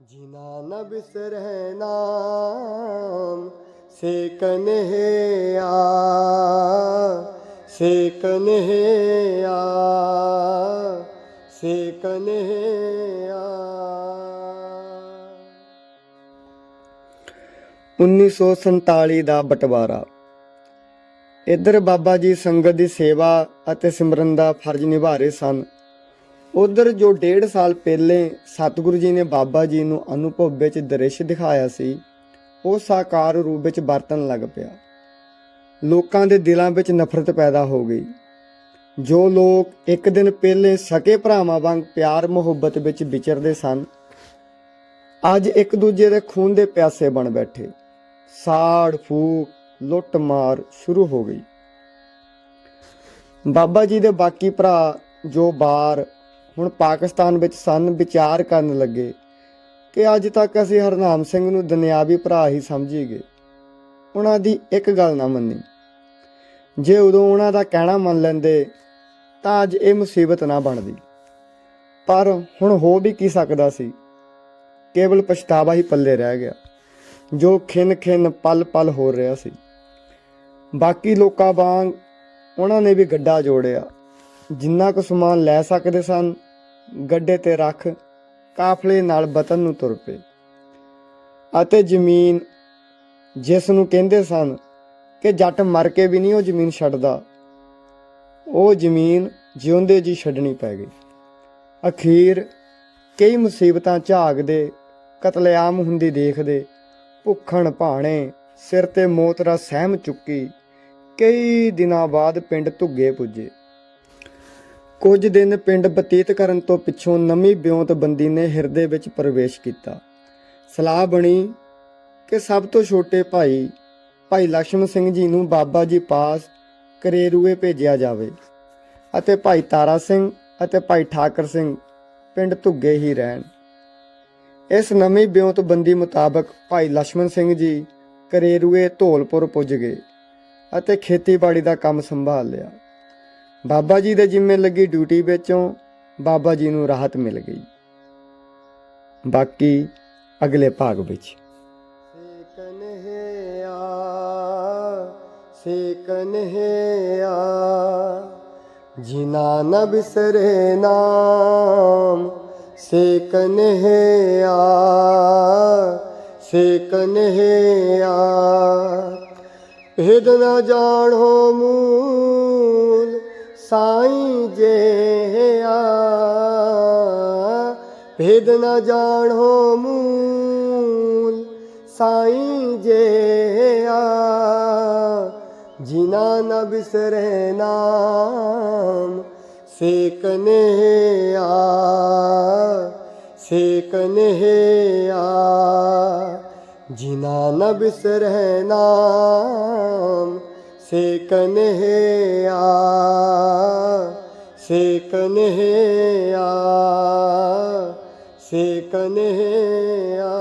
ਜਿਨਾ ਨ ਬਿਸਰੈ ਨਾਮ ਸੇ ਕਨਹਿਆ ਸੇ ਕਨਹਿਆ ਸੇ ਕਨਹਿਆ 1947 ਦਾ ਬਟਵਾਰਾ। ਇੱਧਰ ਬਾਬਾ ਜੀ ਸੰਗਤ ਦੀ ਸੇਵਾ ਅਤੇ ਸਿਮਰਨ ਦਾ ਫਰਜ਼ ਨਿਭਾ ਰਹੇ ਸਨ। ਉਧਰ ਜੋ ਡੇਢ ਸਾਲ ਪਹਿਲੇ ਸਤਿਗੁਰੂ ਜੀ ਨੇ ਬਾਬਾ ਜੀ ਨੂੰ ਅਨੁਭਵ ਵਿੱਚ ਦ੍ਰਿਸ਼ ਦਿਖਾਇਆ ਸੀ, ਉਹ ਸਾਕਾਰ ਰੂਪ ਵਿੱਚ ਵਰਤਣ ਲੱਗ ਪਿਆ। ਲੋਕਾਂ ਦੇ ਦਿਲਾਂ ਵਿੱਚ ਨਫ਼ਰਤ ਪੈਦਾ ਹੋ ਗਈ। ਜੋ ਲੋਕ ਇੱਕ ਦਿਨ ਪਹਿਲੇ ਸਕੇ ਭਰਾਵਾਂ ਵਾਂਗ ਪਿਆਰ ਮੁਹੱਬਤ ਵਿੱਚ ਵਿਚਰਦੇ ਸਨ, ਅੱਜ ਇੱਕ ਦੂਜੇ ਦੇ ਖੂਨ ਦੇ ਪਿਆਸੇ ਬਣ ਬੈਠੇ। ਸਾੜ, ਫੂਕ, ਲੁੱਟ, ਮਾਰ ਸ਼ੁਰੂ ਹੋ ਗਈ। ਬਾਬਾ ਜੀ ਦੇ ਬਾਕੀ ਭਰਾ ਜੋ ਬਾਰ ਹੁਣ ਪਾਕਿਸਤਾਨ ਵਿੱਚ ਸਨ ਵਿਚਾਰ ਕਰਨ ਲੱਗੇ ਕਿ ਅੱਜ ਤੱਕ ਅਸੀਂ ਹਰਨਾਮ ਸਿੰਘ ਨੂੰ ਦੁਨਿਆਵੀ ਭਰਾ ਹੀ ਸਮਝੀ ਗਏ ਉਹਨਾਂ ਦੀ ਇੱਕ ਗੱਲ ਨਾ ਮੰਨੀ। ਜੇ ਉਦੋਂ ਉਹਨਾਂ ਦਾ ਕਹਿਣਾ ਮੰਨ ਲੈਂਦੇ, ਤਾਂ ਅੱਜ ਇਹ ਮੁਸੀਬਤ ਨਾ ਬਣਦੀ। ਪਰ ਹੁਣ ਹੋ ਵੀ ਕੀ ਸਕਦਾ ਸੀ? ਕੇਵਲ ਪਛਤਾਵਾ ਹੀ ਪੱਲੇ ਰਹਿ ਗਿਆ, ਜੋ ਖਿੰਨ ਖਿੰਨ ਪਲ ਪਲ ਹੋ ਰਿਹਾ ਸੀ। ਬਾਕੀ ਲੋਕਾਂ ਵਾਂਗ ਉਹਨਾਂ ਨੇ ਵੀ ਗੱਡਾ ਜੋੜਿਆ। ਜਿੰਨਾ ਕੁ ਸਮਾਨ ਲੈ ਸਕਦੇ ਸਨ ਗੱਡੇ ਤੇ ਰੱਖ ਕਾਫਲੇ ਨਾਲ ਵਤਨ ਨੂੰ ਤੁਰ ਪਏ। ਅਤੇ ਜ਼ਮੀਨ ਜਿਸ ਨੂੰ ਕਹਿੰਦੇ ਸਨ ਕਿ ਜੱਟ ਮਰ ਕੇ ਵੀ ਨਹੀਂ ਉਹ ਜ਼ਮੀਨ ਛੱਡਦਾ, ਉਹ ਜ਼ਮੀਨ ਜਿਉਂਦੇ ਜੀ ਛੱਡਣੀ ਪੈ ਗਈ। ਅਖੀਰ ਕਈ ਮੁਸੀਬਤਾਂ ਝਾਗਦੇ ਕਤਲੇਆਮ ਹੁੰਦੀ ਦੇਖਦੇ, ਭੁੱਖਣ ਭਾਣੇ ਸਿਰ ਤੇ ਮੋਤਰਾ ਸਹਿਮ ਚੁੱਕੀ, ਕਈ ਦਿਨਾਂ ਬਾਅਦ ਪਿੰਡ ਧੁੱਗੇ ਪੁੱਜੇ। ਕੁਝ ਦਿਨ ਪਿੰਡ ਬਤੀਤ ਕਰਨ ਤੋਂ ਪਿੱਛੋਂ ਨਵੀਂ ਬਿਉਂਤ ਬੰਦੀ ਨੇ ਹਿਰਦੇ ਵਿੱਚ ਪ੍ਰਵੇਸ਼ ਕੀਤਾ। ਸਲਾਹ ਬਣੀ ਕਿ ਸਭ ਤੋਂ ਛੋਟੇ ਭਾਈ ਭਾਈ ਲక్ష్ਮਣ ਸਿੰਘ ਜੀ ਨੂੰ ਬਾਬਾ ਜੀ ਪਾਸ ਕਰੇਰੂਏ ਭੇਜਿਆ ਜਾਵੇ ਅਤੇ ਭਾਈ ਤਾਰਾ ਸਿੰਘ ਅਤੇ ਭਾਈ ਠਾਕਰ ਸਿੰਘ ਪਿੰਡ ਧੁੱਗੇ ਹੀ ਰਹਿਣ। ਇਸ ਨਵੀਂ ਬਿਉਂਤ ਬੰਦੀ ਮੁਤਾਬਕ ਭਾਈ ਲక్ష్మణ ਸਿੰਘ ਜੀ ਕਰੇਰੂਏ ਧੋਲਪੁਰ ਪੁੱਜ ਗਏ ਅਤੇ ਖੇਤੀਬਾੜੀ ਦਾ ਕੰਮ ਸੰਭਾਲ ਲਿਆ। ਬਾਬਾ ਜੀ ਦੇ ਜਿੰਮੇ ਲੱਗੀ ਡਿਊਟੀ ਵਿੱਚੋਂ ਬਾਬਾ ਜੀ ਨੂੰ ਰਾਹਤ ਮਿਲ ਗਈ। ਬਾਕੀ ਅਗਲੇ ਭਾਗ ਵਿੱਚ। ਸੇ ਕਨਹਿਆ ਸੇ ਕਨਹਿਆ ਜਿਨਾ ਨ ਬਿਸਰੇ ਨਾਮ ਸੇ ਕਨਹਿਆ ਸੇ ਕਨਹਿਆ ਭੇਦ ਨ ਜਾਣੋ ਮੂਲ ਸਾਈਂ ਜੇਆ ਭੇਦ ਨਾ ਜਾਣੋ ਮੂਲ, ਸਾਈਂ ਜੇਆ ਜਿਨਾ ਨ ਬਿਸਰੇ ਨਾਮ ਸੇ ਕਨਹਿਆ ਸੇ ਕਨਹਿਆ ਜਿਨਾ ਨ ਬਿਸਰੇ ਨਾਮ से कन्हैया से कन्हैया से कन्हैया